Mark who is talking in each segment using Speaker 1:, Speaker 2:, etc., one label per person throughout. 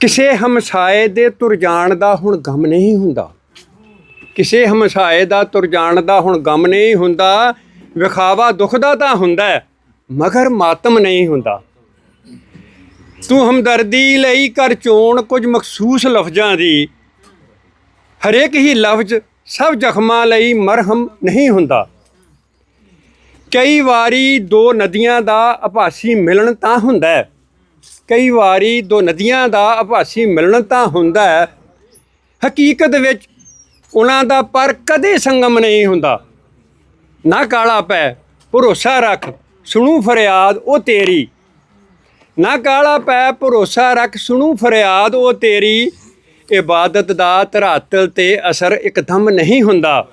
Speaker 1: ਕਿਸੇ ਹਮਸਾਏ ਦੇ ਤੁਰ ਜਾਣ ਦਾ ਹੁਣ ਗਮ ਨਹੀਂ ਹੁੰਦਾ। ਕਿਸੇ ਹਮਸਾਏ ਦਾ ਤੁਰ ਜਾਣ ਦਾ ਹੁਣ ਗਮ ਨਹੀਂ ਹੁੰਦਾ। ਵਿਖਾਵਾ ਦੁੱਖ ਦਾ ਤਾਂ ਹੁੰਦਾ ਮਗਰ ਮਾਤਮ ਨਹੀਂ ਹੁੰਦਾ। ਤੂੰ ਹਮਦਰਦੀ ਲਈ ਕਰ ਚੋਣ ਕੁਝ ਮਖਸੂਸ ਲਫ਼ਜ਼ਾਂ ਦੀ। ਹਰੇਕ ਹੀ ਲਫ਼ਜ਼ ਸਭ ਜ਼ਖਮਾਂ ਲਈ ਮਰਹਮ ਨਹੀਂ ਹੁੰਦਾ। ਕਈ ਵਾਰੀ ਦੋ ਨਦੀਆਂ ਦਾ ਆਭਾਸੀ ਮਿਲਣ ਤਾਂ ਹੁੰਦਾ ਹੈ ਕਈ ਵਾਰੀ ਦੋ ਨਦੀਆਂ ਦਾ ਆਭਾਸੀ ਮਿਲਣ ਤਾਂ ਹੁੰਦਾ ਹੈ। ਹਕੀਕਤ ਵਿੱਚ ਉਹਨਾਂ ਦਾ ਪਰ ਕਦੇ ਸੰਗਮ ਨਹੀਂ ਹੁੰਦਾ। ਨਾ ਕਾਲਾ ਪੈ, ਭਰੋਸਾ ਰੱਖ, ਸੁਣੂ ਫਰਿਆਦ, ਉਹ ਤੇਰੀ। ਨਾ ਕਾਲਾ ਪੈ, ਭਰੋਸਾ ਰੱਖ, ਸੁਣੂ ਫਰਿਆਦ, ਉਹ ਤੇਰੀ। ਇਬਾਦਤ ਦਾ ਧਰਾਤਲ ਤੇ ਅਸਰ ਇੱਕਦਮ ਨਹੀਂ ਹੁੰਦਾ।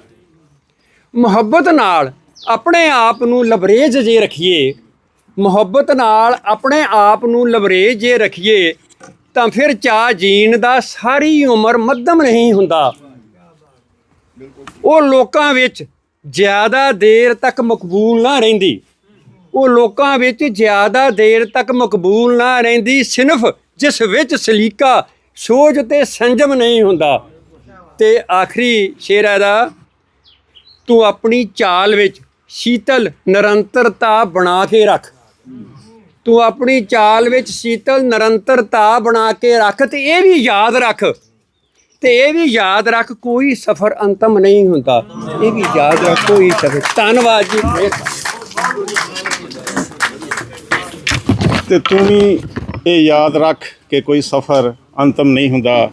Speaker 1: ਮੁਹੱਬਤ ਨਾਲ ਆਪਣੇ ਆਪ ਨੂੰ ਲਬਰੇਜ ਜੇ ਰੱਖੀਏ ਮੁਹੱਬਤ ਨਾਲ ਆਪਣੇ ਆਪ ਨੂੰ ਲਬਰੇਜ ਜੇ ਰੱਖੀਏ, ਤਾਂ ਫਿਰ ਚਾਹ ਜੀਣ ਦਾ ਸਾਰੀ ਉਮਰ ਮੱਧਮ ਨਹੀਂ ਹੁੰਦਾ। ਉਹ ਲੋਕਾਂ ਵਿੱਚ ਜ਼ਿਆਦਾ ਦੇਰ ਤੱਕ ਮਕਬੂਲ ਨਾ ਰਹਿੰਦੀ। ਉਹ ਲੋਕਾਂ ਵਿੱਚ ਜ਼ਿਆਦਾ ਦੇਰ ਤੱਕ ਮਕਬੂਲ ਨਾ ਰਹਿੰਦੀ ਸਿਨਫ ਜਿਸ ਵਿੱਚ ਸਲੀਕਾ ਸੋਝ ਤੇ ਸੰਜਮ ਨਹੀਂ ਹੁੰਦਾ। ਤੇ ਆਖਰੀ ਸ਼ੇਰ ਦਾ ਤੂੰ ਆਪਣੀ ਚਾਲ ਵਿੱਚ ਸ਼ੀਤਲ ਨਿਰੰਤਰਤਾ ਬਣਾ ਕੇ ਰੱਖ। ਤੂੰ ਆਪਣੀ ਚਾਲ ਵਿੱਚ ਸ਼ੀਤਲ ਨਿਰੰਤਰਤਾ ਬਣਾ ਕੇ ਰੱਖ ਤੇ ਇਹ ਵੀ ਯਾਦ ਰੱਖ। ਤੇ ਇਹ ਵੀ ਯਾਦ ਰੱਖ, ਕੋਈ ਸਫ਼ਰ ਅੰਤਮ ਨਹੀਂ ਹੁੰਦਾ। ਇਹ ਵੀ ਯਾਦ ਰੱਖ, ਕੋਈ ਸਫ਼ਰ। ਧੰਨਵਾਦ ਜੀ।
Speaker 2: ਤੇ ਤੂੰ ਵੀ ਇਹ ਯਾਦ ਰੱਖ ਕਿ ਕੋਈ ਸਫ਼ਰ ਅੰਤਮ ਨਹੀਂ ਹੁੰਦਾ।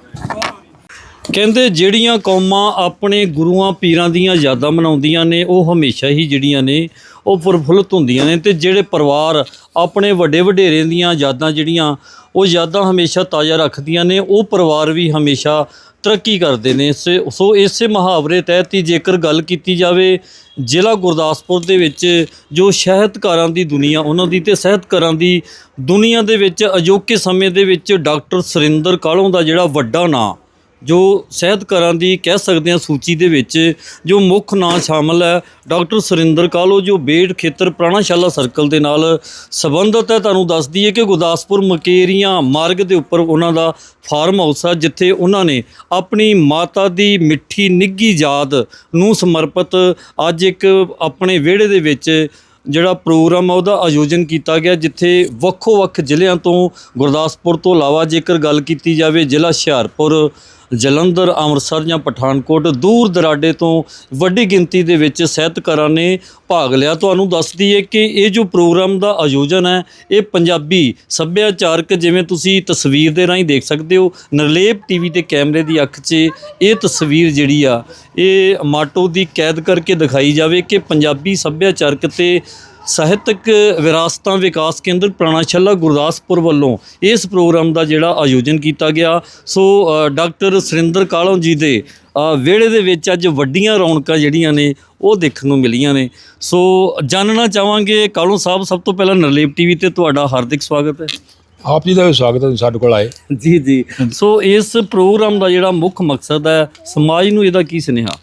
Speaker 3: ਕਹਿੰਦੇ ਜਿਹੜੀਆਂ ਕੌਮਾਂ ਆਪਣੇ ਗੁਰੂਆਂ ਪੀਰਾਂ ਦੀਆਂ ਯਾਦਾਂ ਮਨਾਉਂਦੀਆਂ ਨੇ, ਉਹ ਹਮੇਸ਼ਾ ਹੀ ਜਿਹੜੀਆਂ ਨੇ, ਉਹ ਪ੍ਰਫੁੱਲਤ ਹੁੰਦੀਆਂ ਨੇ ਤੇ ਜਿਹੜੇ ਪਰਿਵਾਰ ਆਪਣੇ ਵੱਡੇ ਵਡੇਰਿਆਂ ਦੀਆਂ ਯਾਦਾਂ ਜਿਹੜੀਆਂ, ਉਹ ਯਾਦਾਂ ਹਮੇਸ਼ਾ ਤਾਜ਼ਾ ਰੱਖਦੀਆਂ ਨੇ, ਉਹ ਪਰਿਵਾਰ ਵੀ ਹਮੇਸ਼ਾ ਤਰੱਕੀ ਕਰਦੇ ਨੇ। ਸੇ- ਸੋ ਇਸੇ ਮੁਹਾਵਰੇ ਤਹਿਤ ਹੀ ਜੇਕਰ ਗੱਲ ਕੀਤੀ ਜਾਵੇ, ਜ਼ਿਲ੍ਹਾ ਗੁਰਦਾਸਪੁਰ ਦੇ ਵਿੱਚ ਜੋ ਸਾਹਿਤਕਾਰਾਂ ਦੀ ਦੁਨੀਆ, ਉਹਨਾਂ ਦੀ ਤੇ ਸਾਹਿਤਕਾਰਾਂ ਦੀ ਦੁਨੀਆ ਦੇ ਵਿੱਚ ਅਜੋਕੇ ਸਮੇਂ ਦੇ ਵਿੱਚ ਡਾਕਟਰ ਸੁਰਿੰਦਰ ਕਾਲੋਂ ਦਾ ਜਿਹੜਾ ਵੱਡਾ ਨਾਂ ਜੋ ਸਾਹਿਤਕਾਰਾਂ ਦੀ ਕਹਿ ਸਕਦੇ ਹਾਂ ਸੂਚੀ ਦੇ ਵਿੱਚ ਜੋ ਮੁੱਖ ਨਾਂ ਸ਼ਾਮਲ ਹੈ, ਡਾਕਟਰ ਸੁਰਿੰਦਰ ਕਾਲੋ, ਜੋ ਬੇੜ ਖੇਤਰ ਪ੍ਰਾਣਾਸ਼ਾਲਾ ਸਰਕਲ ਦੇ ਨਾਲ ਸੰਬੰਧਿਤ ਹੈ, ਤੁਹਾਨੂੰ ਦੱਸ ਦਈਏ ਕਿ ਗੁਰਦਾਸਪੁਰ ਮਕੇਰੀਆਂ ਮਾਰਗ ਦੇ ਉੱਪਰ ਉਹਨਾਂ ਦਾ ਫਾਰਮ ਹਾਊਸ ਆ, ਜਿੱਥੇ ਉਹਨਾਂ ਨੇ ਆਪਣੀ ਮਾਤਾ ਦੀ ਮਿੱਠੀ ਨਿੱਗੀ ਯਾਦ ਨੂੰ ਸਮਰਪਿਤ ਅੱਜ ਇੱਕ ਆਪਣੇ ਵਿਹੜੇ ਦੇ ਵਿੱਚ ਜਿਹੜਾ ਪ੍ਰੋਗਰਾਮ ਆ, ਉਹਦਾ ਆਯੋਜਨ ਕੀਤਾ ਗਿਆ, ਜਿੱਥੇ ਵੱਖੋ-ਵੱਖ ਜ਼ਿਲ੍ਹਿਆਂ ਤੋਂ ਗੁਰਦਾਸਪੁਰ ਤੋਂ ਇਲਾਵਾ ਜੇਕਰ ਗੱਲ ਕੀਤੀ ਜਾਵੇ ਜ਼ਿਲ੍ਹਾ ਹੁਸ਼ਿਆਰਪੁਰ ਜਲੰਧਰ, ਅੰਮ੍ਰਿਤਸਰ ਜਾਂ ਪਠਾਨਕੋਟ ਦੂਰ ਦਰਾਡੇ ਤੋਂ ਵੱਡੀ ਗਿਣਤੀ ਦੇ ਵਿੱਚ ਸਾਹਿਤਕਾਰਾਂ ਨੇ ਭਾਗ ਲਿਆ। ਤੁਹਾਨੂੰ ਦੱਸਦੀ ਹੈ ਕਿ ਇਹ ਜੋ ਪ੍ਰੋਗਰਾਮ ਦਾ ਆਯੋਜਨ ਹੈ, ਇਹ ਪੰਜਾਬੀ ਸੱਭਿਆਚਾਰਕ ਜਿਵੇਂ ਤੁਸੀਂ ਤਸਵੀਰ ਦੇ ਰਾਹੀਂ ਦੇਖ ਸਕਦੇ ਹੋ, ਨਰਲੇਪ ਟੀਵੀ ਤੇ ਕੈਮਰੇ ਦੀ ਅੱਖ 'ਚ ਇਹ ਤਸਵੀਰ ਜਿਹੜੀ ਆ, ਇਹ ਮਾਟੋ ਦੀ ਕੈਦ ਕਰਕੇ ਦਿਖਾਈ ਜਾਵੇ ਕਿ ਪੰਜਾਬੀ ਸੱਭਿਆਚਾਰਕ ਤੇ ਸਾਹਿਤਕ ਵਿਰਾਸਤਾਂ ਵਿਕਾਸ ਕੇਂਦਰ ਪ੍ਰਾਣਾਸ਼ਾਲਾ ਗੁਰਦਾਸਪੁਰ ਵੱਲੋਂ ਇਸ ਪ੍ਰੋਗਰਾਮ ਦਾ ਜਿਹੜਾ ਆਯੋਜਨ ਕੀਤਾ ਗਿਆ। ਸੋ ਡਾਕਟਰ ਸੁਰਿੰਦਰ ਕਾਲੋਂ ਜੀ ਦੇ ਵਿਹੜੇ ਦੇ ਵਿੱਚ ਅੱਜ ਵੱਡੀਆਂ ਰੌਣਕਾਂ ਜਿਹੜੀਆਂ ਨੇ ਉਹ ਦੇਖਣ ਨੂੰ ਮਿਲੀਆਂ ਨੇ। ਸੋ ਜਾਣਨਾ ਚਾਹਾਂਗੇ ਕਾਲੋਂ ਸਾਹਿਬ ਸਭ ਤੋਂ ਪਹਿਲਾਂ ਨਰਲੇਪ ਟੀਵੀ ਤੇ ਤੁਹਾਡਾ ਹਾਰਦਿਕ ਸਵਾਗਤ ਹੈ।
Speaker 4: ਆਪ ਜੀ ਦਾ ਵੀ ਸਵਾਗਤ ਹੈ ਸਾਡੇ ਕੋਲ ਆਏ।
Speaker 3: ਜੀ ਜੀ। ਸੋ ਇਸ ਪ੍ਰੋਗਰਾਮ ਦਾ ਜਿਹੜਾ ਮੁੱਖ ਮਕਸਦ ਹੈ ਸਮਾਜ ਨੂੰ ਇਹਦਾ ਕੀ ਸੁਨੇਹਾ?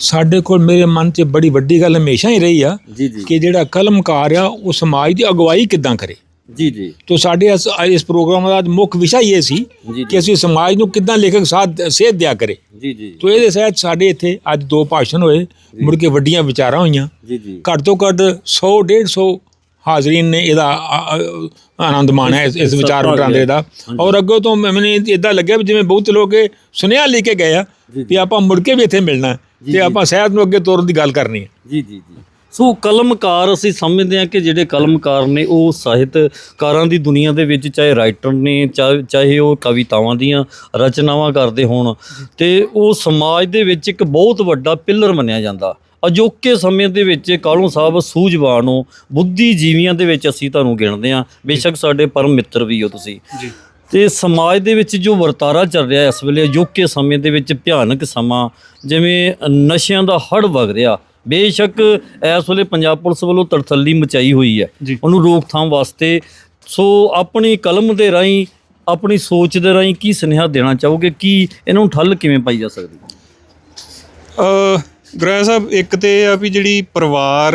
Speaker 4: ਸਾਡੇ ਕੋਲ ਮੇਰੇ ਮਨ 'ਚ ਬੜੀ ਵੱਡੀ ਗੱਲ ਹਮੇਸ਼ਾ ਹੀ ਰਹੀ ਆ
Speaker 3: ਜੀ ਜੀ।
Speaker 4: ਕਿ ਜਿਹੜਾ ਕਲਮਕਾਰ ਆ ਉਹ ਸਮਾਜ ਦੀ ਅਗਵਾਈ ਕਿੱਦਾਂ ਕਰੇ?
Speaker 3: ਜੀ ਜੀ।
Speaker 4: ਤੋ ਸਾਡੇ ਇਸ ਇਸ ਪ੍ਰੋਗਰਾਮ ਦਾ ਮੁੱਖ ਵਿਸ਼ਾ ਹੀ ਇਹ ਸੀ ਕਿ ਅਸੀਂ ਸਮਾਜ ਨੂੰ ਕਿੱਦਾਂ ਲੇਖਕ ਸਾਥ ਸੇਧ ਦਿਆ ਕਰੇ।
Speaker 3: ਜੀ ਜੀ।
Speaker 4: ਤੋ ਇਹਦੇ ਸਹਿਤ ਸਾਡੇ ਇੱਥੇ ਅੱਜ ਦੋ ਭਾਸ਼ਣ ਹੋਏ ਮੁੜ ਕੇ ਵੱਡੀਆਂ ਵਿਚਾਰਾਂ ਹੋਈਆਂ।
Speaker 3: ਜੀ ਜੀ।
Speaker 4: ਘੱਟ ਤੋਂ ਘੱਟ 100 150 ਹਾਜ਼ਰੀਨ ਨੇ ਇਹਦਾ ਆਨੰਦ ਮਾਣਿਆ ਇਸ- ਇਸ ਵਿਚਾਰ ਵਟਾਂਦਰੇ ਦਾ ਔਰ ਅੱਗੋਂ ਤੋਂ ਮੈਨੂੰ ਇਦਾਂ ਲੱਗਿਆ ਵੀ ਜਿਵੇਂ ਬਹੁਤ ਲੋਕ ਸੁਨੇਹਾ ਲੈ ਕੇ ਗਏ ਆ ਵੀ ਆਪਾਂ ਮੁੜ ਕੇ ਵੀ ਇੱਥੇ ਮਿਲਣਾ ਤੇ ਆਪਾਂ ਸ਼ਾਇਦ ਨੂੰ ਅੱਗੇ ਤੋਰਨ ਦੀ ਗੱਲ ਕਰਨੀ ਹੈ।
Speaker 3: ਜੀ ਜੀ ਜੀ। ਸੋ ਕਲਮਕਾਰ ਅਸੀਂ ਸਮਝਦੇ ਹਾਂ ਕਿ ਜਿਹੜੇ ਕਲਮਕਾਰ ਨੇ ਉਹ ਸਾਹਿਤਕਾਰਾਂ ਦੀ ਦੁਨੀਆ ਦੇ ਵਿੱਚ ਚਾਹੇ ਰਾਈਟਰ ਨੇ ਚਾਹੇ ਚਾਹੇ ਉਹ ਕਵਿਤਾਵਾਂ ਦੀਆਂ ਰਚਨਾਵਾਂ ਕਰਦੇ ਹੋਣ ਤੇ ਉਹ ਸਮਾਜ ਦੇ ਵਿੱਚ ਇੱਕ ਬਹੁਤ ਵੱਡਾ ਪਿੱਲਰ ਮੰਨਿਆ ਜਾਂਦਾ। ਅਜੋਕੇ ਸਮੇਂ ਦੇ ਵਿੱਚ ਕਾਲੋਂ ਸਾਹਿਬ ਸੂਝਵਾਨ ਹੋ ਬੁੱਧੀਜੀਵੀਆਂ ਦੇ ਵਿੱਚ ਅਸੀਂ ਤੁਹਾਨੂੰ ਗਿਣਦੇ ਹਾਂ। ਬੇਸ਼ੱਕ ਸਾਡੇ ਪਰਮ ਮਿੱਤਰ ਵੀ ਹੋ ਤੁਸੀਂ। ਜੀ। ਤੇ ਸਮਾਜ ਦੇ ਵਿੱਚ ਜੋ ਵਰਤਾਰਾ ਚੱਲ ਰਿਹਾ ਇਸ ਵੇਲੇ ਅਜੋਕੇ ਸਮੇਂ ਦੇ ਵਿੱਚ ਭਿਆਨਕ ਸਮਾਂ ਜਿਵੇਂ ਨਸ਼ਿਆਂ ਦਾ ਹੜ ਵਗ ਰਿਹਾ ਬੇਸ਼ੱਕ ਇਸ ਵੇਲੇ ਪੰਜਾਬ ਪੁਲਿਸ ਵੱਲੋਂ ਤੜਥੱਲੀ ਮਚਾਈ ਹੋਈ ਹੈ। ਉਹਨੂੰ ਰੋਕਥਾਮ ਵਾਸਤੇ ਸੋ ਆਪਣੀ ਕਲਮ ਦੇ ਰਾਹੀਂ ਆਪਣੀ ਸੋਚ ਦੇ ਰਾਹੀਂ ਕੀ ਸੁਨੇਹਾ ਦੇਣਾ ਚਾਹੋਗੇ? ਕੀ ਇਹਨਾਂ ਨੂੰ ਠੱਲ ਕਿਵੇਂ ਪਾਈ ਜਾ ਸਕਦੀ? ਹੈ
Speaker 5: ਅ ਗ੍ਰਹਿ ਸਾਹਿਬ ਇੱਕ ਤੇ ਇਹ ਆ ਵੀ ਜਿਹੜੀ ਪਰਿਵਾਰ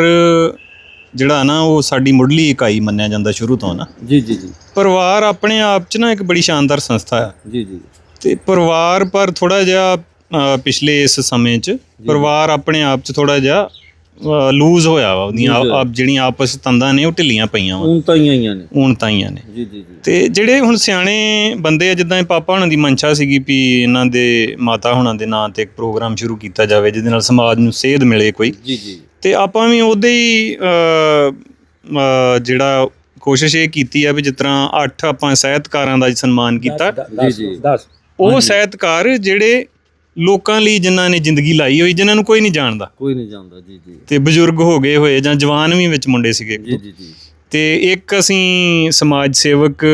Speaker 5: ਜਿਹੜਾ ਨਾ ਉਹ ਸਾਡੀ ਮੁੱਢਲੀ ਇਕਾਈ ਮੰਨਿਆ ਜਾਂਦਾ ਸ਼ੁਰੂ ਤੋਂ ਨਾ।
Speaker 3: ਜੀ ਜੀ ਜੀ।
Speaker 5: ਪਰਿਵਾਰ ਆਪਣੇ ਆਪ 'ਚ ਨਾ ਇੱਕ ਬੜੀ ਸ਼ਾਨਦਾਰ ਸੰਸਥਾ ਹੈ
Speaker 3: ਜੀ ਜੀ।
Speaker 5: ਤੇ ਪਰਿਵਾਰ ਪਰ ਥੋੜਾ ਜਿਹਾ ਅ, ਪਿਛਲੇ ਇਸ ਸਮੇਂ 'ਚ ਪਰਿਵਾਰ ਆਪਣੇ ਆਪ 'ਚ ਥੋੜਾ ਜਿਹਾ ਲੂਜ਼ ਹੋਇਆ ਵਾ ਉਹਦੀਆਂ
Speaker 3: Loose ਹੋਇਆ।
Speaker 5: ਆਪ ਜਿਹੜੀਆਂ ਆਪਸ 'ਚ ਤੰਦਾਂ ਨੇ ਉਹ ਢਿੱਲੀਆਂ ਪਈਆਂ ਵਾ।
Speaker 3: ਹੁਣ ਤਾਂ ਹੀ ਆਈਆਂ ਨੇ।
Speaker 5: ਹੁਣ ਤਾਈਆਂ ਨੇ।
Speaker 3: ਜੀ ਜੀ ਜੀ।
Speaker 5: ਤੇ ਜਿਹੜੇ ਹੁਣ ਸਿਆਣੇ ਬੰਦੇ ਆ ਜਿੱਦਾਂ ਇਹ ਪਾਪਾ ਹੁਣਾਂ ਦੀ ਮਨਸ਼ਾ ਸੀਗੀ ਵੀ ਇਹਨਾਂ ਦੇ ਮਾਤਾ ਹੁਣਾਂ ਦੇ ਨਾਂ ਤੇ ਇੱਕ ਪ੍ਰੋਗਰਾਮ ਸ਼ੁਰੂ ਕੀਤਾ ਜਾਵੇ ਜਿਹਦੇ ਨਾਲ ਸਮਾਜ ਨੂੰ ਸੇਧ ਮਿਲੇ ਕੋਈ।
Speaker 3: ਜੀ ਜੀ।
Speaker 5: ਤੇ ਆਪਾਂ ਵੀ ਉਹਦੇ ਹੀ ਅ, ਅ, ਜਿਹੜਾ ਕੋਸ਼ਿਸ਼ ਇਹ ਕੀਤੀ ਆ ਵੀ ਜਿਸ ਤਰ੍ਹਾਂ ਅੱਠ ਆਪਾਂ ਸਾਹਿਤਕਾਰਾਂ ਦਾ ਸਨਮਾਨ ਕੀਤਾ।
Speaker 3: ਜੀ ਜੀ।
Speaker 5: ਉਹ ਸਾਹਿਤਕਾਰ ਜਿਹੜੇ ਲੋਕਾਂ ਲਈ ਜਿਨ੍ਹਾਂ ਨੇ ਜ਼ਿੰਦਗੀ ਲਾਈ ਹੋਈ ਜਿਨ੍ਹਾਂ ਨੂੰ ਕੋਈ ਨਹੀਂ ਜਾਣਦਾ।
Speaker 3: ਕੋਈ ਨਹੀਂ ਜਾਣਦਾ ਜੀ ਜੀ।
Speaker 5: ਤੇ ਬਜ਼ੁਰਗ ਹੋ ਗਏ ਹੋਏ ਜਾਂ ਜਵਾਨ ਵੀ ਵਿੱਚ ਮੁੰਡੇ ਸੀਗੇ
Speaker 3: ਜੀ ਜੀ ਜੀ।
Speaker 5: ਤੇ ਇੱਕ ਅਸੀਂ ਸਮਾਜ ਸੇਵਕ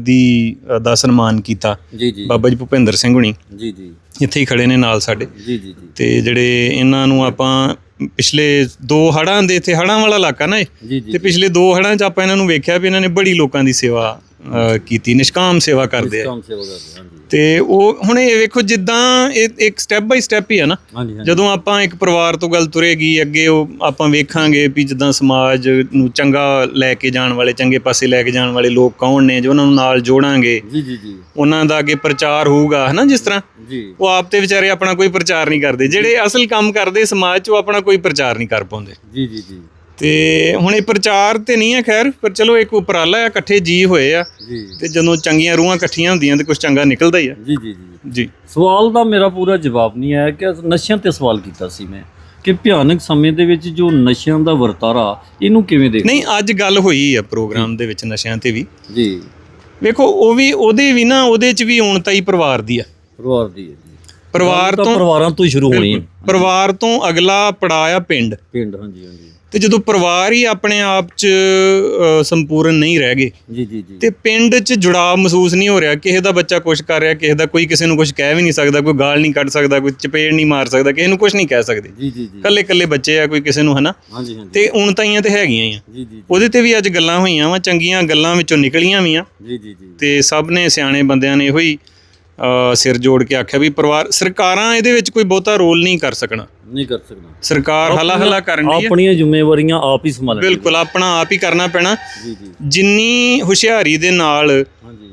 Speaker 5: ਦੀ ਦਾ ਸਨਮਾਨ ਕੀਤਾ।
Speaker 3: ਜੀ ਜੀ।
Speaker 5: ਬਾਬਾ ਜੀ ਭੁਪਿੰਦਰ ਸਿੰਘ ਹੁਣੀ।
Speaker 3: ਜੀ ਜੀ।
Speaker 5: ਇੱਥੇ ਹੀ ਖੜੇ ਨੇ ਨਾਲ ਸਾਡੇ।
Speaker 3: ਜੀ ਜੀ ਜੀ।
Speaker 5: ਤੇ ਜਿਹੜੇ ਇਹਨਾਂ ਨੂੰ ਆਪਾਂ ਪਿਛਲੇ ਦੋ ਹੜ੍ਹਾਂ ਦੇ ਇੱਥੇ ਹੜ੍ਹਾਂ ਵਾਲਾ ਇਲਾਕਾ ਨਾ ਇਹ। ਤੇ ਪਿਛਲੇ ਦੋ ਹੜ੍ਹਾਂ 'ਚ ਆਪਾਂ ਇਹਨਾਂ ਨੂੰ ਵੇਖਿਆ ਵੀ ਇਹਨਾਂ ਨੇ ਬੜੀ ਲੋਕਾਂ ਦੀ ਸੇਵਾ ਕੀਤੀ ਨਿਸ਼ਕਾਮ ਸੇਵਾ ਕਰਦੇ ਆ।
Speaker 3: ਕੰਮ ਸੇਵਾ ਕਰਦੇ ਹਾਂਜੀ।
Speaker 5: ਤੇ ਉਹ ਹੁਣ ਇਹ ਵੇਖੋ ਜਿੱਦਾਂ ਇਹ ਇੱਕ ਸਟੈਪ ਬਾਈ ਸਟੈਪ ਹੀ ਆ ਨਾ।
Speaker 3: ਹਾਂਜੀ ਹਾਂਜੀ।
Speaker 5: ਜਦੋਂ ਆਪਾਂ ਇੱਕ ਪਰਿਵਾਰ ਤੋਂ ਗੱਲ ਤੁਰੇਗੀ ਅੱਗੇ ਉਹ ਆਪਾਂ ਵੇਖਾਂਗੇ ਵੀ ਜਿੱਦਾਂ ਸਮਾਜ ਨੂੰ ਚੰਗਾ ਲੈ ਕੇ ਜਾਣ ਵਾਲੇ ਚੰਗੇ ਪਾਸੇ ਲੈ ਕੇ ਜਾਣ ਵਾਲੇ ਲੋਕ ਕੌਣ ਨੇ ਜੋ ਉਹਨਾਂ ਨੂੰ ਨਾਲ ਜੋੜਾਂਗੇ
Speaker 3: ਜੀ ਜੀ ਜੀ।
Speaker 5: ਉਹਨਾਂ ਦਾ ਅੱਗੇ ਪ੍ਰਚਾਰ ਹੋਊਗਾ ਹਨਾ ਜਿਸ ਤਰ੍ਹਾਂ?
Speaker 3: ਜੀ।
Speaker 5: ਉਹ ਆਪ ਤੇ ਵਿਚਾਰੇ ਆਪਣਾ ਕੋਈ ਪ੍ਰਚਾਰ ਨਹੀਂ ਕਰਦੇ। ਜਿਹੜੇ ਅਸਲ ਕੰਮ ਕਰਦੇ ਸਮਾਜ 'ਚ ਉਹ ਆਪਣਾ ਕੋਈ ਪ੍ਰਚਾਰ ਨਹੀਂ ਕਰ ਪਾਉਂਦੇ।
Speaker 3: ਜੀ ਜੀ ਜੀ।
Speaker 5: ਤੇ ਹੁਣ ਇਹ ਪ੍ਰਚਾਰ ਤੇ ਨਹੀਂ ਹੈ ਖੈਰ ਪਰ ਚਲੋ ਇੱਕ ਉਪਰਾਲਾ ਆ ਇਕੱਠੇ ਜੀ ਹੋਏ ਆ
Speaker 3: ਜੀ।
Speaker 5: ਤੇ ਜਦੋਂ ਚੰਗੀਆਂ ਰੂਹਾਂ ਇਕੱਠੀਆਂ ਹੁੰਦੀਆਂ ਤੇ ਕੁਝ ਚੰਗਾ ਨਿਕਲਦਾ ਹੀ ਆ।
Speaker 3: ਜੀ ਜੀ ਜੀ।
Speaker 5: ਜੀ।
Speaker 3: ਸਵਾਲ ਦਾ ਮੇਰਾ ਪੂਰਾ ਜਵਾਬ ਨਹੀਂ ਆਇਆ ਕਿ ਨਸ਼ਿਆਂ ਤੇ ਸਵਾਲ ਕੀਤਾ ਸੀ ਮੈਂ ਕਿ ਭਿਆਨਕ ਸਮੇਂ ਦੇ ਵਿੱਚ ਜੋ ਨਸ਼ਿਆਂ ਦਾ ਵਰਤਾਰਾ ਇਹਨੂੰ ਕਿਵੇਂ ਦੇਖ
Speaker 5: ਨਹੀਂ ਅੱਜ ਗੱਲ ਹੋਈ ਆ ਪ੍ਰੋਗਰਾਮ ਦੇ ਵਿੱਚ ਨਸ਼ਿਆਂ ਤੇ ਵੀ।
Speaker 3: ਜੀ।
Speaker 5: ਵੇਖੋ ਉਹ ਵੀ ਉਹਦੇ ਵੀ ਨਾ ਉਹਦੇ 'ਚ ਵੀ ਔਣਤਾ ਹੀ ਪਰਿਵਾਰ ਦੀ ਆ।
Speaker 3: ਪਰਿਵਾਰ ਦੀ ਹੈ
Speaker 5: ਪਰਿਵਾਰ
Speaker 3: ਤਾਂ
Speaker 5: ਤੋਂ
Speaker 3: ਪਰਿਵਾਰਾਂ ਤੋਂ ਹੀ ਸ਼ੁਰੂ ਹੋਣੀ ਹੈ।
Speaker 5: ਪਰਿਵਾਰ ਤੋਂ ਅਗਲਾ ਪੜਾਅ ਆ ਪਿੰਡ।
Speaker 3: ਪਿੰਡ ਹਾਂਜੀ ਹਾਂਜੀ।
Speaker 5: ਤੇ ਜਦੋਂ ਪਰਿਵਾਰ ਹੀ ਆਪਣੇ ਆਪ 'ਚ ਅ, ਸੰਪੂਰਨ ਨਹੀਂ ਰਹਿ ਗਏ
Speaker 3: ਜੀ ਜੀ ਜੀ।
Speaker 5: ਤੇ ਪਿੰਡ 'ਚ ਜੁੜਾਅ ਮਹਿਸੂਸ ਨਹੀਂ ਹੋ ਰਿਹਾ। ਕਿਸੇ ਦਾ ਬੱਚਾ ਕੁਝ ਕਰ ਰਿਹਾ ਕਿਸੇ ਦਾ ਕੋਈ ਕਿਸੇ ਨੂੰ ਕੁਝ ਕਹਿ ਵੀ ਨਹੀਂ ਸਕਦਾ ਕੋਈ ਗਾਲ ਨਹੀਂ ਕੱਢ ਸਕਦਾ ਕੋਈ ਚਪੇੜ ਨਹੀਂ ਮਾਰ ਸਕਦਾ ਕਿਸੇ ਨੂੰ ਕੁਝ ਨਹੀਂ ਕਹਿ ਸਕਦੇ।
Speaker 3: ਜੀ ਜੀ ਜੀ।
Speaker 5: ਕੱਲੇ ਕੱਲੇ ਬੱਚੇ ਆ ਕੋਈ ਕਿਸੇ ਨੂੰ ਹਨਾ?
Speaker 3: ਹਾਂਜੀ ਹਾਂਜੀ।
Speaker 5: ਤੇ ਹੁਣ ਤਾਈਆਂ ਤੇ ਹੈਗੀਆਂ ਹੀ ਆ।
Speaker 3: ਜੀ ਜੀ।
Speaker 5: ਉਹਦੇ ਤੇ ਵੀ ਅੱਜ ਗੱਲਾਂ ਹੋਈਆਂ ਵਾ ਚੰਗੀਆਂ ਗੱਲਾਂ ਵਿੱਚੋਂ ਨਿਕਲੀਆਂ ਵੀ ਆ।
Speaker 3: ਜੀ ਜੀ ਜੀ।
Speaker 5: ਤੇ ਸਭ ਨੇ ਸਿਆਣੇ ਬੰਦਿਆਂ ਨੇ ਇਹੋ ਹੀ ਸਿਰ ਜੋੜ ਕੇ ਆਖਿਆ ਵੀ ਪਰਿਵਾਰ ਸਰਕਾਰਾਂ ਇਹਦੇ ਵਿੱਚ ਕੋਈ ਬਹੁਤਾ ਰੋਲ ਨਹੀਂ ਕਰ ਸਕਣਾ।
Speaker 3: ਨਹੀਂ ਕਰ ਸਕਦਾ।
Speaker 5: ਸਰਕਾਰ ਹਲਾ ਹਲਾ ਕਰਨ ਦੀ ਹੈ
Speaker 3: ਆਪਣੀਆਂ ਜ਼ਿੰਮੇਵਾਰੀਆਂ ਆਪ ਹੀ ਸੰਭਾਲਣ
Speaker 5: ਬਿਲਕੁਲ ਆਪਣਾ ਆਪ ਹੀ ਕਰਨਾ ਪੈਣਾ।
Speaker 3: ਜੀ ਜੀ।
Speaker 5: ਜਿੰਨੀ ਹੁਸ਼ਿਆਰੀ ਦੇ ਨਾਲ
Speaker 3: ਹਾਂਜੀ।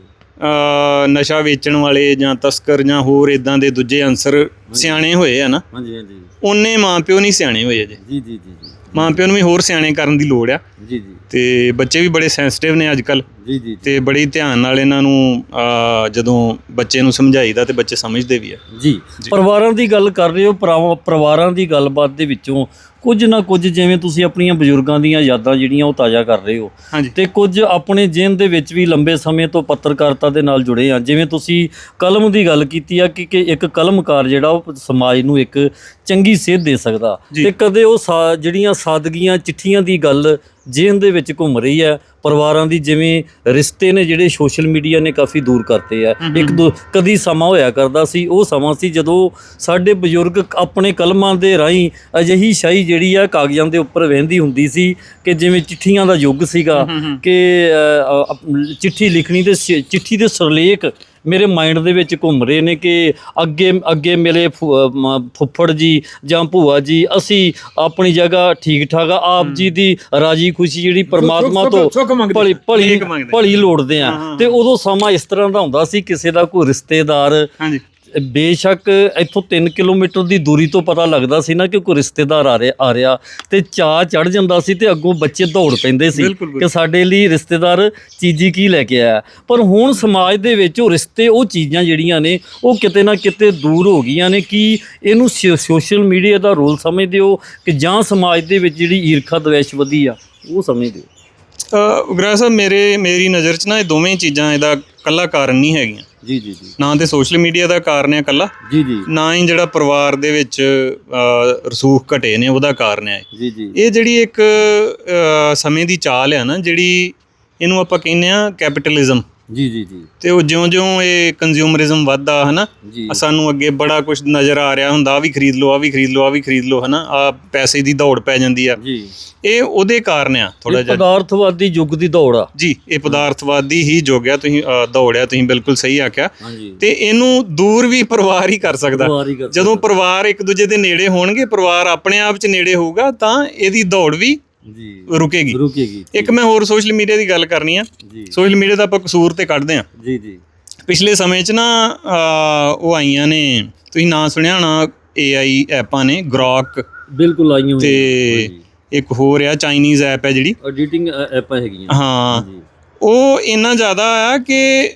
Speaker 5: ਨਸ਼ਾ ਵੇਚਣ ਵਾਲੇ ਜਾਂ ਤਸਕਰ ਜਾਂ ਹੋਰ ਇਦਾਂ ਦੇ ਦੂਜੇ ਅੰਸਰ ਸਿਆਣੇ ਹੋਏ ਆ ਨਾ
Speaker 3: ਹਾਂਜੀ ਹਾਂਜੀ।
Speaker 5: ਉਹਨੇ ਮਾਪਿਓ ਨਹੀਂ ਸਿਆਣੇ ਹੋਏ ਅਜੇ।
Speaker 3: ਜੀ ਜੀ ਜੀ। ਜੀ
Speaker 5: ਮਾਪਿਓ ਨੂੰ ਵੀ ਹੋਰ ਸਿਆਣੇ ਕਰਨ ਦੀ ਲੋੜ ਆ।
Speaker 3: ਜੀ ਜੀ।
Speaker 5: ਤੇ ਬੱਚੇ ਵੀ ਬੜੇ ਸੈਂਸਿਟਿਵ ਨੇ ਅੱਜ ਕੱਲ
Speaker 3: ਜੀ ਜੀ।
Speaker 5: ਤੇ ਬੜੀ ਧਿਆਨ ਨਾਲ ਇਹਨਾਂ ਨੂੰ ਜਦੋਂ ਬੱਚੇ ਨੂੰ ਸਮਝਾਈਦਾ ਤੇ ਬੱਚੇ ਸਮਝਦੇ ਵੀ ਆ।
Speaker 3: ਜੀ। ਪਰਿਵਾਰਾਂ ਦੀ ਗੱਲ ਕਰ ਰਹੇ ਹੋ ਪਰਿਵਾ- ਪਰਿਵਾਰਾਂ ਦੀ ਗੱਲਬਾਤ ਦੇ ਵਿੱਚੋਂ ਕੁਝ ਨਾ ਕੁਝ ਜਿਵੇਂ ਤੁਸੀਂ ਆਪਣੀਆਂ ਬਜ਼ੁਰਗਾਂ ਦੀਆਂ ਯਾਦਾਂ ਜਿਹੜੀਆਂ ਉਹ ਤਾਜ਼ਾ ਕਰ ਰਹੇ ਹੋ।
Speaker 5: ਹਾਂਜੀ।
Speaker 3: ਤੇ ਕੁਝ ਆਪਣੇ ਜੀਵਨ ਦੇ ਵਿੱਚ ਵੀ ਲੰਬੇ ਸਮੇਂ ਤੋਂ ਪੱਤਰਕਾਰਤਾ ਦੇ ਨਾਲ ਜੁੜੇ ਆ। ਜਿਵੇਂ ਤੁਸੀਂ ਕਲਮ ਦੀ ਗੱਲ ਕੀਤੀ ਆ ਕਿ ਕਿ ਇੱਕ ਕਲਮਕਾਰ ਜਿਹੜਾ ਉਹ ਸਮਾਜ ਨੂੰ ਇੱਕ ਚੰਗੀ ਸੇਧ ਦੇ ਸਕਦਾ।
Speaker 5: ਜੀ।
Speaker 3: ਤੇ ਕਦੇ ਉਹ ਸਾ- ਜਿਹੜੀਆਂ ਸਾਦਗੀਆਂ ਚਿੱਠੀਆਂ ਦੀ ਗੱਲ ਜੀਵਨ ਦੇ ਵਿੱਚ ਘੁੰਮ ਰਹੀ ਹੈ। ਪਰਿਵਾਰਾਂ ਦੀ ਜਿਵੇਂ ਰਿਸ਼ਤੇ ਨੇ ਜਿਹੜੇ ਸੋਸ਼ਲ ਮੀਡੀਆ ਨੇ ਕਾਫੀ ਦੂਰ ਕਰਤੇ ਆ। ਇੱਕ ਦੋ ਕਦੀ ਸਮਾਂ ਹੋਇਆ ਕਰਦਾ ਸੀ ਉਹ ਸਮਾਂ ਸੀ ਜਦੋਂ ਸਾਡੇ ਬਜ਼ੁਰਗ ਆਪਣੇ ਕਲਮਾਂ ਦੇ ਰਾਹੀਂ ਅਜਿਹੀ ਸ਼ਾਹੀ ਜਿਹੜੀ ਆ ਕਾਗਜ਼ਾਂ ਦੇ ਉੱਪਰ ਵਹਿੰਦੀ ਹੁੰਦੀ ਸੀ ਕਿ ਜਿਵੇਂ ਚਿੱਠੀਆਂ ਦਾ ਯੁੱਗ ਸੀਗਾ ਕਿ ਚਿੱਠੀ ਲਿਖਣੀ ਤੇ ਚਿੱਠੀ ਦੇ ਸਰਲੇਖ ਮੇਰੇ ਮਾਈਂਡ ਦੇ ਵਿੱਚ ਘੁੰਮ ਰਹੇ ਨੇ ਕਿ ਅੱਗੇ ਅੱਗੇ ਮਿਲੇ ਫੁ- ਅ, ਮ- ਫੁੱਫੜ ਜੀ ਜਾਂ ਭੂਆ ਜੀ ਅਸੀਂ ਆਪਣੀ ਜਗ੍ਹਾ ਠੀਕ ਠਾਕ ਆ। ਆਪ ਜੀ ਦੀ ਰਾਜੀ ਖੁਸ਼ੀ ਜਿਹੜੀ ਪਰਮਾਤਮਾ ਤੋਂ। ਭਲੀ ਭਲੀ। ਭਲੀ ਲੋੜਦੇ ਆ। ਤੇ ਉਦੋਂ ਸਮਾਂ ਇਸ ਤਰ੍ਹਾਂ ਦਾ ਹੁੰਦਾ ਸੀ ਕਿਸੇ ਦਾ ਕੋਈ ਰਿਸ਼ਤੇਦਾਰ ਬੇਸ਼ੱਕ ਇੱਥੋਂ 3 ਕਿਲੋਮੀਟਰ ਦੀ ਦੂਰੀ ਤੋਂ ਪਤਾ ਲੱਗਦਾ ਸੀ ਨਾ ਕਿ ਕੋਈ ਰਿਸ਼ਤੇਦਾਰ ਆ ਰਿਹਾ ਆ ਰਿਹਾ ਤੇ ਚਾਹ ਚੜ ਜਾਂਦਾ ਸੀ ਤੇ ਅੱਗੋਂ ਬੱਚੇ ਦੌੜ ਪੈਂਦੇ ਸੀ। ਕਿ ਸਾਡੇ ਲਈ ਰਿਸ਼ਤੇਦਾਰ ਚੀਜ਼ੀ ਕੀ ਲੈ ਕੇ ਆਇਆ। ਪਰ ਹੁਣ ਸਮਾਜ ਦੇ ਵਿੱਚ ਉਹ ਰਿਸ਼ਤੇ ਉਹ ਚੀਜ਼ਾਂ ਜਿਹੜੀਆਂ ਨੇ ਉਹ ਕਿਤੇ ਨਾ ਕਿਤੇ ਦੂਰ ਹੋ ਗਈਆਂ ਨੇ ਕਿ ਇਹਨੂੰ ਸੋਸ਼ਲ ਮੀਡੀਆ ਦਾ ਰੋਲ ਸਮਝਦੇ ਹੋ ਕਿ ਜਾਂ ਸਮਾਜ ਦੇ ਵਿੱਚ ਜਿਹੜੀ ਈਰਖਾ ਦਵੈਸ਼ ਵਧੀ ਆ ਉਹ ਸਮਝਦੇ ਹੋ?
Speaker 5: ਉਗਰਾ ਸਾਹਿਬ ਮੇਰੇ ਮੇਰੀ ਨਜ਼ਰ 'ਚ ਨਾ ਇਹ ਦੋਵੇਂ ਚੀਜ਼ਾਂ ਇਹਦਾ ਕੱਲਾ ਕਾਰਨ ਨਹੀਂ ਹੈਗੀਆਂ।
Speaker 3: ਜੀ ਜੀ ਜੀ।
Speaker 5: ਨਾ ਤੇ ਸੋਸ਼ਲ ਮੀਡੀਆ ਦਾ ਕਾਰਨ ਹੈ ਕੱਲਾ
Speaker 3: ਜੀ ਜੀ।
Speaker 5: ਨਾ ਹੀ ਜਿਹੜਾ ਪਰਿਵਾਰ ਦੇ ਵਿੱਚ ਅ, ਰਸੂਖ ਘਟੇ ਨੇ ਉਹਦਾ ਕਾਰਨ ਹੈ
Speaker 3: ਜੀ ਜੀ।
Speaker 5: ਇਹ ਜਿਹੜੀ ਇੱਕ ਅ, ਸਮੇਂ ਦੀ ਚਾਲ ਹੈ ਨਾ ਜਿਹੜੀ ਇਹਨੂੰ ਆਪਾਂ ਕਹਿੰਦੇ ਆ ਕੈਪੀਟਲਿਜ਼ਮ।
Speaker 3: ਜੀ ਜੀ ਜੀ।
Speaker 5: ਤੇ ਉਹ ਜਿਉਂ-ਜਿਉਂ ਇਹ ਕੰਜ਼ਿਊਮਰਿਜ਼ਮ ਵੱਧਦਾ ਹਨਾ?
Speaker 3: ਜੀ।
Speaker 5: ਸਾਨੂੰ ਅੱਗੇ ਬੜਾ ਕੁਝ ਨਜ਼ਰ ਆ ਰਿਹਾ ਹੁੰਦਾ ਆ ਵੀ ਖਰੀਦ ਲਓ ਆ ਵੀ ਖਰੀਦ ਲਓ ਆ ਵੀ ਖਰੀਦ ਲਓ ਹਨਾ? ਆ ਪੈਸੇ ਦੀ ਦੌੜ ਪੈ ਜਾਂਦੀ ਆ।
Speaker 3: ਜੀ।
Speaker 5: ਇਹ ਉਹਦੇ ਕਾਰਨ ਆ ਥੋੜਾ
Speaker 3: ਇਹ
Speaker 5: ਜਿਹਾ।
Speaker 3: ਪਦਾਰਥਵਾਦੀ ਯੁੱਗ ਦੀ ਦੌੜ ਆ।
Speaker 5: ਜੀ ਇਹ ਪਦਾਰਥਵਾਦੀ ਹੀ ਜੋਗਿਆ ਤੁਸੀਂ ਅ, ਦੌੜਿਆ ਤੁਸੀਂ ਬਿਲਕੁਲ ਸਹੀ ਆਖਿਆ।
Speaker 3: ਹਾਂਜੀ।
Speaker 5: ਤੇ ਇਹਨੂੰ ਦੂਰ ਵੀ ਪਰਿਵਾਰ ਹੀ ਕਰ ਸਕਦਾ।
Speaker 3: ਪਰਿਵਾਰ ਹੀ ਕਰ
Speaker 5: ਜਦੋਂ ਪਰਿਵਾਰ ਇੱਕ ਦੂਜੇ ਦੇ ਨੇੜੇ ਹੋਣਗੇ ਪਰਿਵਾਰ ਆਪਣੇ ਆਪ 'ਚ ਨੇੜੇ ਹੋਊਗਾ ਤਾਂ ਇਹਦੀ ਦੌੜ ਵੀ
Speaker 3: ਜੀ।
Speaker 5: ਰੁਕੇਗੀ।
Speaker 3: ਰੁਕੇਗੀ
Speaker 5: ਇੱਕ ਮੈਂ ਹੋਰ ਸੋਸ਼ਲ ਮੀਡੀਆ ਦੀ ਗੱਲ ਕਰਨੀ ਆ।
Speaker 3: ਜੀ।
Speaker 5: ਸੋਸ਼ਲ ਮੀਡੀਆ ਦਾ ਆਪਾਂ ਕਸੂਰ ਤੇ ਕੱਢਦੇ ਆ।
Speaker 3: ਜੀ ਜੀ।
Speaker 5: ਪਿਛਲੇ ਸਮੇਂ 'ਚ ਨਾ ਉਹ ਆਈਆਂ ਨੇ ਤੁਸੀਂ ਨਾਂ ਸੁਣਿਆ ਹੋਣਾ AI ਐਪਾਂ ਨੇ ਗ੍ਰੋਕ
Speaker 3: ਬਿਲਕੁਲ ਆਈਆਂ ਹੋਈਆਂ
Speaker 5: ਤੇ ਇੱਕ ਹੋਰ ਆ ਚਾਈਨੀਜ਼ ਐਪ ਹੈ ਜਿਹੜੀ।
Speaker 3: ਐਡੀਟਿੰਗ ਐਪਾਂ ਹੈਗੀਆਂ
Speaker 5: ਹਾਂ। ਉਹ ਇੰਨਾ ਜ਼ਿਆਦਾ ਆ ਕਿ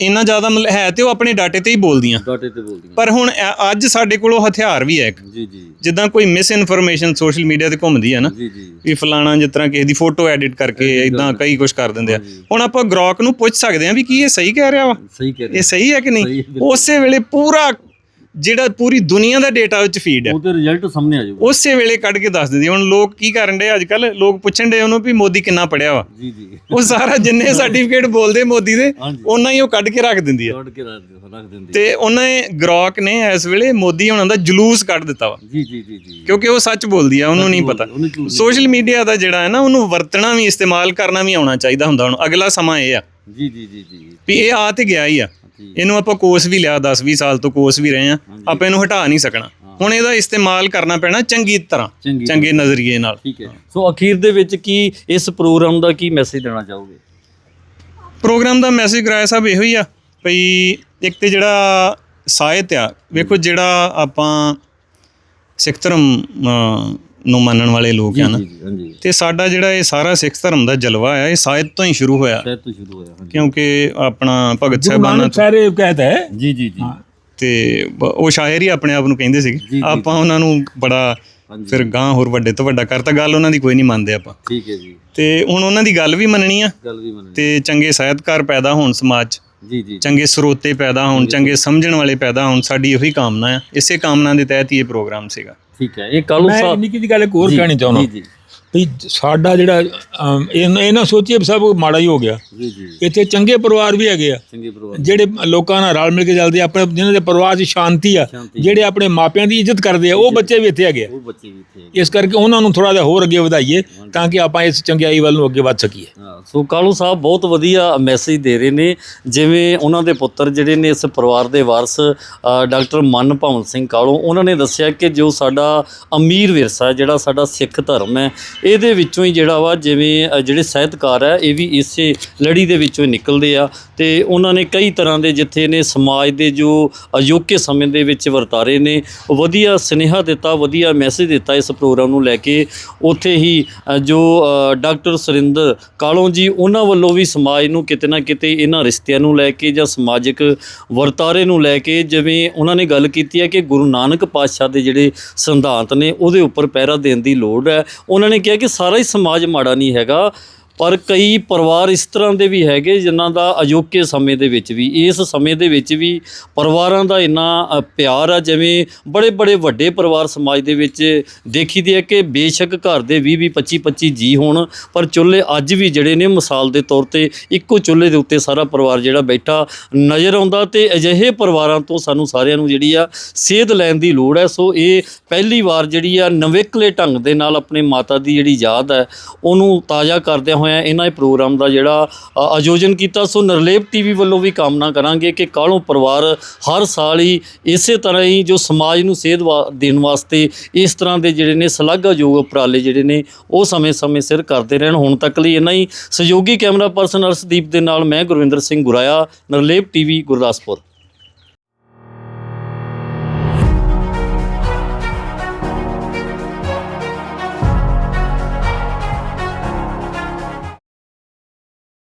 Speaker 5: ਇੰਨਾ ਜ਼ਿਆਦਾ ਮਤਲਬ ਹੈ ਤੇ ਉਹ ਆਪਣੇ ਡਾਟੇ ਤੇ ਹੀ ਬੋਲਦੀਆਂ।
Speaker 3: ਡਾਟੇ ਤੇ ਬੋਲਦੀਆਂ।
Speaker 5: ਪਰ ਹੁਣ ਅੱਜ ਸਾਡੇ ਕੋਲ ਉਹ ਹਥਿਆਰ ਵੀ ਹੈ ਇੱਕ।
Speaker 3: ਜੀ ਜੀ।
Speaker 5: ਜਿੱਦਾਂ ਕੋਈ ਮਿਸ ਇਨਫੋਰਮੇਸ਼ਨ ਸੋਸ਼ਲ ਮੀਡੀਆ ਤੇ ਘੁੰਮਦੀ ਹੈ ਨਾ
Speaker 3: ਜੀ ਜੀ।
Speaker 5: ਵੀ ਫਲਾਣਾ ਜਿਸ ਤਰ੍ਹਾਂ ਕਿਸੇ ਦੀ ਫੋਟੋ ਐਡਿਟ ਕਰਕੇ ਇਦਾਂ ਕਈ ਕੁਝ ਕਰ ਦਿੰਦੇ ਆ। ਹੁਣ ਆਪਾਂ ਗ੍ਰੋਕ ਨੂੰ ਪੁੱਛ ਸਕਦੇ ਆ ਵੀ ਕੀ ਇਹ ਸਹੀ ਕਹਿ ਰਿਹਾ ਵਾ?
Speaker 3: ਸਹੀ ਕਹਿ ਰਹੇ।
Speaker 5: ਇਹ ਸਹੀ ਹੈ ਕਿ
Speaker 3: ਸਹੀ
Speaker 5: ਨਹੀਂ
Speaker 3: ਬਿਲਕੁਲ।
Speaker 5: ਉਸੇ ਵੇਲੇ ਪੂਰਾ ਜਿਹੜਾ ਪੂਰੀ ਦੁਨੀਆ ਦਾ ਡੇਟਾ ਵਿੱਚ ਫੀਡ ਹੈ।
Speaker 3: ਉਹਦੇ ਰਿਜ਼ਲਟ ਸਾਹਮਣੇ ਆ ਜਾਊਗਾ।
Speaker 5: ਉਸੇ ਵੇਲੇ ਕੱਢ ਕੇ ਦੱਸ ਦਿੰਦੀ ਹੁਣ ਲੋਕ ਕੀ ਕਰਨ ਦੇ ਅੱਜ ਕੱਲ ਲੋਕ ਪੁੱਛਣ ਦੇ ਉਹਨੂੰ ਵੀ ਮੋਦੀ ਕਿੰਨਾ ਪੜਿਆ ਵਾ।
Speaker 3: ਜੀ ਜੀ।
Speaker 5: ਉਹ ਸਾਰਾ ਜਿੰਨੇ ਸਰਟੀਫਿਕੇਟ ਬੋਲਦੇ ਮੋਦੀ ਦੇ। ਉਹਨਾਂ ਹੀ ਉਹ ਕੱਢ ਕੇ ਰੱਖ ਦਿੰਦੀ ਆ।
Speaker 3: ਕੱਢ ਕੇ ਰੱਖ ਦਿੰਦੀ
Speaker 5: ਤੇ ਉਹਨੇ ਗ੍ਰੋਕ ਨੇ ਇਸ ਵੇਲੇ ਮੋਦੀ ਹੋਣਾ ਦਾ ਜਲੂਸ ਕੱਢ ਦਿੱਤਾ ਵਾ।
Speaker 3: ਜੀ ਜੀ ਜੀ ਜੀ।
Speaker 5: ਕਿਉਂਕਿ ਉਹ ਸੱਚ ਬੋਲਦੀ ਆ ਉਹਨੂੰ ਨਹੀਂ ਪਤਾ। ਸੋਸ਼ਲ ਮੀਡੀਆ ਦਾ ਜਿਹੜਾ ਹੈ ਨਾ ਉਹਨੂੰ ਵਰਤਣਾ ਵੀ ਇਸਤੇਮਾਲ ਕਰਨਾ ਵੀ ਆਉਣਾ ਚਾਹੀਦਾ ਹੁੰਦਾ ਹੁਣ। ਅਗਲਾ ਸਮਾਂ ਇਹ ਆ
Speaker 3: ਜੀ ਜੀ ਜੀ ਜੀ।
Speaker 5: ਵੀ ਇਹ ਆ ਤੇ ਗਿਆ ਹੀ ਆ। ਇਹਨੂੰ ਆਪਾਂ ਕੋਰਸ ਵੀ ਲਿਆ 10 20 ਸਾਲ ਤੋਂ ਕੋਰਸ ਵੀ ਰਹੇ ਆ ਆਪਾਂ ਇਹਨੂੰ ਹਟਾ ਨਹੀਂ ਸਕਣਾ। ਹੁਣ ਇਹਦਾ ਇਸਤੇਮਾਲ ਕਰਨਾ ਪੈਣਾ ਚੰਗੀ ਤਰ੍ਹਾਂ
Speaker 3: ਚੰਗੀ
Speaker 5: ਨਜ਼ਰੀਏ ਨਾਲ।
Speaker 3: ਠੀਕ ਹੈ। ਸੋ ਅਖੀਰ ਦੇ ਵਿੱਚ ਕੀ ਇਸ ਪ੍ਰੋਗਰਾਮ ਦਾ ਕੀ ਮੈਸੇਜ ਦੇਣਾ ਚਾਹੋਗੇ?
Speaker 5: ਪ੍ਰੋਗਰਾਮ ਦਾ ਮੈਸੇਜ ਕਰਾਇਆ ਸਾਹਿਬ ਇਹੋ ਹੀ ਆ ਭਈ ਇੱਕ ਤੇ ਜਿਹੜਾ ਸਾਹਿਤ ਆ ਵੇਖੋ ਜਿਹੜਾ ਆਪਾਂ ਸਿੱਖ ਧਰਮ ਨੂੰ ਮੰਨਣ ਵਾਲੇ ਲੋਕ ਆ ਨਾ।
Speaker 3: ਜੀ ਜੀ ਹਾਂਜੀ।
Speaker 5: ਤੇ ਸਾਡਾ ਜਿਹੜਾ ਇਹ ਸਾਰਾ ਸਿੱਖ ਧਰਮ ਦਾ ਜਲਵਾ ਆ ਇਹ ਸਾਹਿਤ ਤੋਂ ਹੀ ਸ਼ੁਰੂ ਹੋਇਆ।
Speaker 3: ਸ਼ਾਇਦ ਤੋਂ ਸ਼ੁਰੂ ਹੋਇਆ ਹਾਂਜੀ।
Speaker 5: ਕਿਉਂਕਿ ਆਪਣਾ ਭਗਤ ਸਾਹਿਬਾਨਾਂ ਤੋਂ
Speaker 4: ਸਾਰੇ ਕਹਤਾ ਹੈ।
Speaker 3: ਜੀ ਜੀ ਜੀ।
Speaker 5: ਤੇ ਬ- ਉਹ ਸ਼ਾਇਰ ਹੀ ਆਪਣੇ ਆਪ ਨੂੰ ਕਹਿੰਦੇ ਸੀਗੇ। ਆਪਾਂ ਉਹਨਾਂ ਨੂੰ ਬੜਾ ਫਿਰ ਗਾਂ ਹੋਰ ਵੱਡੇ ਤੋਂ ਵੱਡਾ ਕਰਤਾ ਗੱਲ ਉਹਨਾਂ ਦੀ ਕੋਈ ਨਹੀਂ ਮੰਨਦੇ ਆਪਾਂ।
Speaker 3: ਠੀਕ ਹੈ ਜੀ।
Speaker 5: ਤੇ ਹੁਣ ਉਹਨਾਂ ਦੀ ਗੱਲ ਵੀ ਮੰਨਣੀ ਆ।
Speaker 3: ਗੱਲ ਵੀ ਮੰਨਣੀ।
Speaker 5: ਤੇ ਚੰਗੇ ਸਾਹਿਤਕਾਰ ਪੈਦਾ ਹੋਣ ਸਮਾਜ 'ਚ।
Speaker 3: ਜੀ ਜੀ
Speaker 5: ਚੰਗੇ ਸਰੋਤੇ ਪੈਦਾ ਹੋਣ ਚੰਗੇ ਸਮਝਣ ਵਾਲੇ ਪੈਦਾ ਹੋਣ ਸਾਡੀ ਉਹੀ ਕਾਮਨਾ ਆ ਇਸੇ ਕਾਮਨਾ ਦੇ ਤਹਿਤ ਹੀ ਇਹ ਪ੍ਰੋਗਰਾਮ ਸੀਗਾ।
Speaker 3: ਠੀਕ ਹੈ ਇਹ ਕਾਲੂ
Speaker 4: ਮੈਂ
Speaker 3: ਸਾਹਿਬ
Speaker 4: ਨਿੱਕੀ ਜਿਹੀ ਗੱਲ ਇੱਕ ਹੋਰ ਕਹਿਣੀ ਚਾਹੁੰਦਾ।
Speaker 3: ਜੀ ਜੀ।
Speaker 4: ਵੀ ਸਾਡਾ ਜਿਹੜਾ ਅਮ, ਇਹ ਇਹ ਨਾ ਸੋਚੀਏ ਵੀ ਸਭ ਮਾੜਾ ਹੀ ਹੋ ਗਿਆ।
Speaker 3: ਜੀ ਜੀ।
Speaker 4: ਇੱਥੇ ਚੰਗੇ ਪਰਿਵਾਰ ਵੀ ਹੈਗੇ ਆ।
Speaker 3: ਚੰਗੇ ਪਰਿਵਾਰ।
Speaker 4: ਜਿਹੜੇ ਲੋਕਾਂ ਨਾਲ ਰਲ ਮਿਲ ਕੇ ਚੱਲਦੇ ਆ, ਆਪਣੇ ਜਿਨ੍ਹਾਂ ਦੇ ਪਰਿਵਾਰ 'ਚ ਸ਼ਾਂਤੀ ਆ
Speaker 3: ਸ਼ਾਂਤੀ।
Speaker 4: ਜਿਹੜੇ ਆਪਣੇ ਮਾਪਿਆਂ ਦੀ ਇੱਜ਼ਤ ਕਰਦੇ ਆ ਉਹ ਬੱਚੇ ਵੀ ਇੱਥੇ ਹੈਗੇ ਆ।
Speaker 3: ਉਹ ਬੱਚੇ ਵੀ ਇੱਥੇ
Speaker 4: ਇਸ ਕਰਕੇ ਉਹਨਾਂ ਨੂੰ ਥੋੜਾ ਜਿਹਾ ਹੋਰ ਅੱਗੇ ਵਧਾਈਏ ਤਾਂ ਕਿ ਆਪਾਂ ਇਸ ਚੰਗਿਆਈ ਵੱਲ ਨੂੰ ਅੱਗੇ ਵੱਧ ਸਕੀਏ।
Speaker 3: ਹਾਂ, ਸੋ ਕਾਲੂ ਸਾਹਿਬ ਬਹੁਤ ਵਧੀਆ ਮੈਸੇਜ ਦੇ ਰਹੇ ਨੇ। ਜਿਵੇਂ ਉਹਨਾਂ ਦੇ ਪੁੱਤਰ ਜਿਹੜੇ ਨੇ ਇਸ ਪਰਿਵਾਰ ਦੇ ਵਾਰਸ ਅ, ਡਾਕਟਰ ਮਨ ਭਵਨ ਸਿੰਘ ਕਾਲੂ ਉਹਨਾਂ ਨੇ ਦੱਸਿਆ ਕਿ ਜੋ ਸਾਡਾ ਅਮੀਰ ਵਿਰਸਾ ਹੈ, ਜਿਹੜਾ ਸਾਡਾ ਸਿੱਖ ਧਰਮ ਹੈ ਇਹਦੇ ਵਿੱਚੋਂ ਹੀ ਜਿਹੜਾ ਵਾ ਜਿਵੇਂ ਅ, ਜਿਹੜੇ ਸਾਹਿਤਕਾਰ ਹੈ ਇਹ ਵੀ ਇਸੇ ਲੜੀ ਦੇ ਵਿੱਚੋਂ ਹੀ ਨਿਕਲਦੇ ਆ। ਤੇ ਉਹਨਾਂ ਨੇ ਕਈ ਤਰ੍ਹਾਂ ਦੇ ਜਿੱਥੇ ਨੇ ਸਮਾਜ ਦੇ ਜੋ ਅਯੋਗਯ ਸਮੇਂ ਦੇ ਵਿੱਚ ਵਰਤਾਰੇ ਨੇ ਉਹ ਵਧੀਆ ਸੁਨੇਹਾ ਦਿੱਤਾ ਵਧੀਆ ਮੈਸੇਜ ਦਿੱਤਾ ਇਸ ਪ੍ਰੋਗਰਾਮ ਨੂੰ ਲੈ ਕੇ। ਉੱਥੇ ਹੀ ਅ, ਜੋ ਅ, ਡਾਕਟਰ ਸੁਰਿੰਦਰ ਕਾਲੋਂ ਜੀ ਉਹਨਾਂ ਵੱਲੋਂ ਵੀ ਸਮਾਜ ਨੂੰ ਕਿਤੇ ਨਾ ਕਿਤੇ ਇਹਨਾਂ ਰਿਸ਼ਤਿਆਂ ਨੂੰ ਲੈ ਕੇ ਜਾਂ ਸਮਾਜਿਕ ਵਰਤਾਰੇ ਨੂੰ ਲੈ ਕੇ ਜਿਵੇਂ ਉਹਨਾਂ ਨੇ ਗੱਲ ਕੀਤੀ ਹੈ ਕਿ ਗੁਰੂ ਨਾਨਕ ਪਾਤਸ਼ਾਹ ਦੇ ਜਿਹੜੇ ਸਿਧਾਂਤ ਨੇ ਉਹਦੇ ਉੱਪਰ ਪਹਿਰਾ ਦੇਣ ਦੀ ਲੋੜ ਹੈ। ਉਹਨਾਂ ਨੇ ਕਿਹਾ ਕਿ ਸਾਰਾ ਹੀ ਸਮਾਜ ਮਾੜਾ ਨਹੀਂ ਹੈਗਾ। ਪਰ ਕਈ ਪਰਿਵਾਰ ਇਸ ਤਰ੍ਹਾਂ ਦੇ ਵੀ ਹੈਗੇ ਜਿਨ੍ਹਾਂ ਦਾ ਅਜੋਕੇ ਸਮੇਂ ਦੇ ਵਿੱਚ ਵੀ, ਇਸ ਸਮੇਂ ਦੇ ਵਿੱਚ ਵੀ ਪਰਿਵਾਰਾਂ ਦਾ ਇੰਨਾ ਪਿਆਰ ਆ, ਜਿਵੇਂ ਬੜੇ ਬੜੇ ਵੱਡੇ ਪਰਿਵਾਰ ਸਮਾਜ ਦੇ ਵਿੱਚ ਦੇਖੀਦੇ ਆ ਕਿ ਬੇਸ਼ੱਕ ਘਰ ਦੇ 20 20 25 25 ਜੀ ਹੋਣ, ਪਰ ਚੁੱਲ੍ਹੇ ਅੱਜ ਵੀ ਜਿਹੜੇ ਨੇ ਮਿਸਾਲ ਦੇ ਤੌਰ ਤੇ ਇੱਕੋ ਚੁੱਲ੍ਹੇ ਦੇ ਉੱਤੇ ਸਾਰਾ ਪਰਿਵਾਰ ਜਿਹੜਾ ਬੈਠਾ ਨਜ਼ਰ ਆਉਂਦਾ ਤੇ ਅਜਿਹੇ ਪਰਿਵਾਰਾਂ ਤੋਂ ਸਾਨੂੰ ਸਾਰਿਆਂ ਨੂੰ ਜਿਹੜੀ ਆ ਸੇਧ ਲੈਣ ਦੀ ਲੋੜ ਹੈ ਸੋ ਇਹ ਪਹਿਲੀ ਵਾਰ ਜਿਹੜੀ ਆ ਨਵੇਕਲੇ ਢੰਗ ਦੇ ਨਾਲ ਆਪਣੇ ਮਾਤਾ ਦੀ ਜਿਹੜੀ ਯਾਦ ਹੈ ਉਹਨੂੰ ਤਾਜ਼ਾ ਕਰਦਿਆਂ ਹੋਇਆਂ ਇਹਨਾਂ ਇਹ ਪ੍ਰੋਗਰਾਮ ਦਾ ਜਿਹੜਾ ਆਯੋਜਨ ਕੀਤਾ। ਸੋ ਨਰਲੇਪ ਟੀਵੀ ਵੱਲੋਂ ਵੀ ਕਾਮਨਾ ਕਰਾਂਗੇ ਕਿ ਕਾਲੋਂ ਪਰਿਵਾਰ ਹਰ ਸਾਲ ਹੀ ਇਸੇ ਤਰ੍ਹਾਂ ਹੀ ਜੋ ਸਮਾਜ ਨੂੰ ਸੇਧ ਵਾ- ਦੇਣ ਵਾਸਤੇ ਇਸ ਤਰ੍ਹਾਂ ਦੇ ਜਿਹੜੇ ਨੇ ਸ਼ਲਾਘਾਯੋਗ ਉਪਰਾਲੇ ਜਿਹੜੇ ਨੇ, ਉਹ ਸਮੇਂ-ਸਮੇਂ ਸਿਰ ਕਰਦੇ ਰਹਿਣ। ਹੁਣ ਤੱਕ ਲਈ ਇਹਨਾਂ ਹੀ। ਸਹਿਯੋਗੀ ਕੈਮਰਾ ਪਰਸਨ ਅਰਸ਼ਦੀਪ ਦੇ ਨਾਲ ਮੈਂ ਗੁਰਵਿੰਦਰ ਸਿੰਘ ਗੁਰਾਇਆ, ਨਰਲੇਪ ਟੀਵੀ, ਗੁਰਦਾਸਪੁਰ।